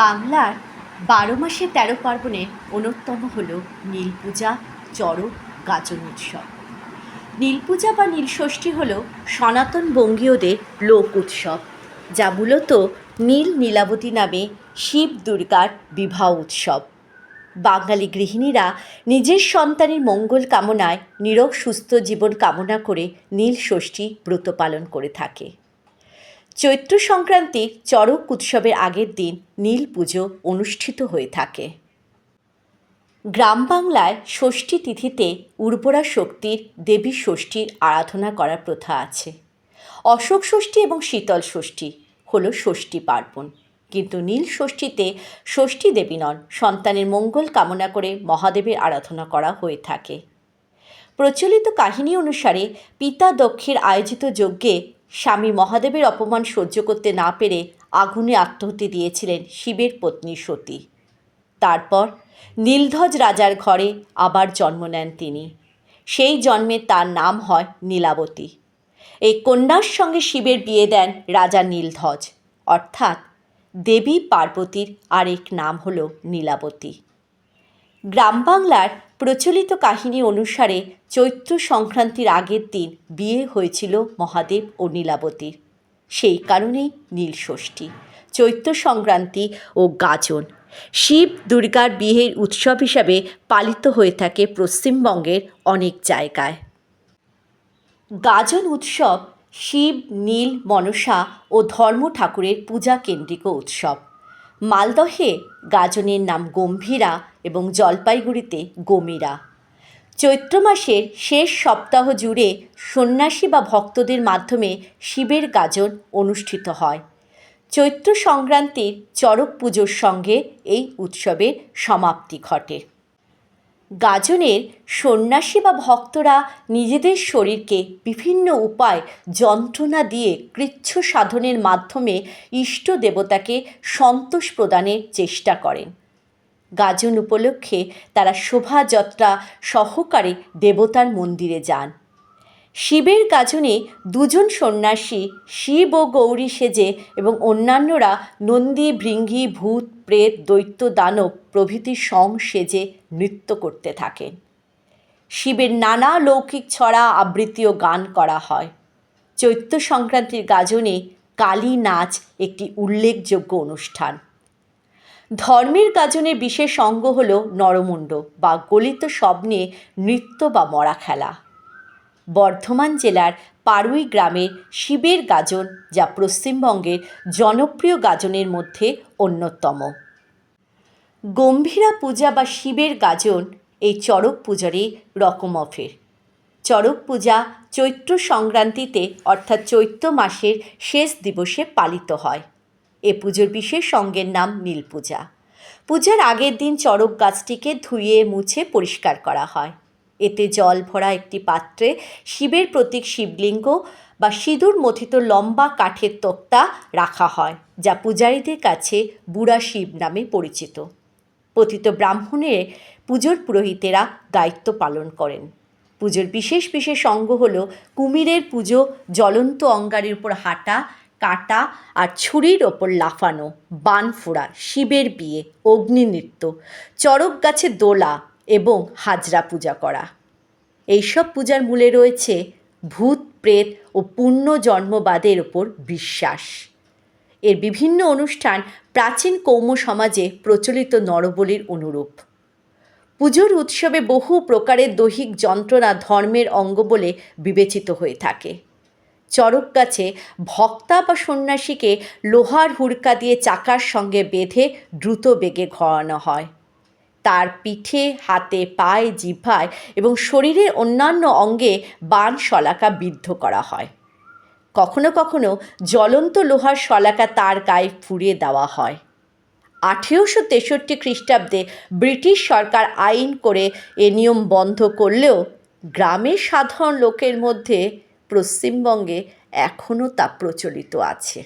বাংলার বারো মাসে তেরো পার্বণের অন্যতম হল নীল পূজা চড়ক গাজন উৎসব। নীল পূজা বা নীলষষ্ঠী হল সনাতন বঙ্গীয়দের লোক উৎসব, যা মূলত নীল নীলাবতী নামে শিব দুর্গার বিবাহ উৎসব। বাঙালি গৃহিণীরা নিজের সন্তানের মঙ্গল কামনায় নিরোগ সুস্থ জীবন কামনা করে নীল ষষ্ঠী ব্রত পালন করে থাকে। চৈত্র সংক্রান্তির চড়ক উৎসবের আগের দিন নীল পুজো অনুষ্ঠিত হয়ে থাকে। গ্রাম বাংলায় ষষ্ঠী তিথিতে উর্বরা শক্তির দেবী ষষ্ঠীর আরাধনা করার প্রথা আছে। অশোক ষষ্ঠী এবং শীতল ষষ্ঠী হল ষষ্ঠী পার্বণ। কিন্তু নীল ষষ্ঠীতে ষষ্ঠী দেবী নন, সন্তানের মঙ্গল কামনা করে মহাদেবের আরাধনা করা হয়ে থাকে। প্রচলিত কাহিনী অনুসারে পিতা দক্ষের আয়োজিত যজ্ঞে স্বামী মহাদেবের অপমান সহ্য করতে না পেরে আগুনে আত্মহতি দিয়েছিলেন শিবের পত্নী সতী। তারপর নীলধ্বজ রাজার ঘরে আবার জন্ম নেন তিনি। সেই জন্মে তার নাম হয় নীলাবতী। এই কন্যার সঙ্গে শিবের বিয়ে দেন রাজা নীলধ্বজ। অর্থাৎ দেবী পার্বতীর আরেক নাম হল নীলাবতী। গ্রাম বাংলার প্রচলিত কাহিনী অনুসারে চৈত্র সংক্রান্তির আগের দিন বিয়ে হয়েছিল মহাদেব ও নীলাবতীর। সেই কারণেই নীলষষ্ঠী চৈত্র সংক্রান্তি ও গাজন। শিব দুর্গার বিয়ের উৎসব হিসাবে পালিত হয়ে থাকে পশ্চিমবঙ্গের অনেক জায়গায়। গাজন উৎসব শিব, নীল, মনসা ও ধর্ম ঠাকুরের পূজা কেন্দ্রিক উৎসব। মালদহে গাজনের নাম গম্ভীরা এবং জলপাইগুড়িতে গমিরা। চৈত্র মাসের শেষ সপ্তাহ জুড়ে সন্ন্যাসী বা ভক্তদের মাধ্যমে শিবের গাজন অনুষ্ঠিত হয়। চৈত্র সংক্রান্তির চরক পুজোর সঙ্গে এই উৎসবের সমাপ্তি ঘটে। গাজনের সন্ন্যাসী বা ভক্তরা নিজেদের শরীরকে বিভিন্ন উপায় যন্ত্রণা দিয়ে কৃচ্ছ সাধনের মাধ্যমে ইষ্ট দেবতাকে সন্তোষ প্রদানের চেষ্টা করেন। গাজন উপলক্ষে তারা শোভাযাত্রা সহকারে দেবতার মন্দিরে যান। শিবের কাজনে দুজন সন্ন্যাসী, শিব ও গৌরী সেজে এবং অন্যান্যরা নন্দী, ভৃঙ্গি, ভূত, প্রেত, দৈত্য, দানব প্রভৃতি সং সেজে নৃত্য করতে থাকেন। শিবের নানা লৌকিক ছড়া আবৃত্তি ও গান করা হয়। চৈত্র সংক্রান্তির গাজনে কালী নাচ একটি উল্লেখযোগ্য অনুষ্ঠান। ধর্মের গাজনের বিশেষ অঙ্গ হল নরমুণ্ড বা গলিত স্বপ্নে নৃত্য বা মরা খেলা। বর্ধমান জেলার পাড়ুই গ্রামের শিবের গাজন, যা পশ্চিমবঙ্গের জনপ্রিয় গাজনের মধ্যে অন্যতম। গম্ভীরা পূজা বা শিবের গাজন এই চড়ক পূজারই রকম অফের। চড়ক পূজা চৈত্র সংক্রান্তিতে, অর্থাৎ চৈত্র মাসের শেষ দিবসে পালিত হয়। এ পুজোর বিশেষ সঙ্গের নাম নীল পূজা। পূজার আগের দিন চড়ক গাছটিকে ধুয়ে মুছে পরিষ্কার করা হয়। এতে জল ভরা একটি পাত্রে শিবের প্রতীক শিবলিঙ্গ বা সিঁদুর মথিত লম্বা কাঠের তক্তা রাখা হয়, যা পূজারীদের কাছে বুড়া শিব নামে পরিচিত। পতিত ব্রাহ্মণের পুজোর পুরোহিতেরা দায়িত্ব পালন করেন। পুজোর বিশেষ বিশেষ অঙ্গ হল কুমিরের পুজো, জ্বলন্ত অঙ্গারের উপর হাঁটা, কাটা আর ছুরির ওপর লাফানো, বান ফোড়া, শিবের বিয়ে, অগ্নি নৃত্য, চড়ক গাছে দোলা এবং হাজরা পূজা করা। এইসব পূজার মূলে রয়েছে ভূত, প্রেত ও পুণ্যজন্মবাদের ওপর বিশ্বাস। এর বিভিন্ন অনুষ্ঠান প্রাচীন কৌম সমাজে প্রচলিত নরবলির অনুরূপ। পুজোর উৎসবে বহু প্রকারের দৈহিক যন্ত্রণা ধর্মের অঙ্গ বলে বিবেচিত হয়ে থাকে। চরক গাছে ভক্তা বা সন্ন্যাসীকে লোহার হুড়কা দিয়ে চাকার সঙ্গে বেঁধে দ্রুত বেগে ঘোরানো হয়। তার পিঠে, হাতে, পায়ে, জিভায় এবং শরীরের অন্যান্য অঙ্গে বান শলাকা বিদ্ধ করা হয়। কখনো কখনো জ্বলন্ত লোহার শলাকা তার গায়ে ফুরিয়ে দেওয়া হয়। আঠেরোশো তেষট্টি খ্রিস্টাব্দে ব্রিটিশ সরকার আইন করে এ নিয়ম বন্ধ করলেও গ্রামের সাধারণ লোকের মধ্যে পশ্চিমবঙ্গে এখনও তা প্রচলিত আছে।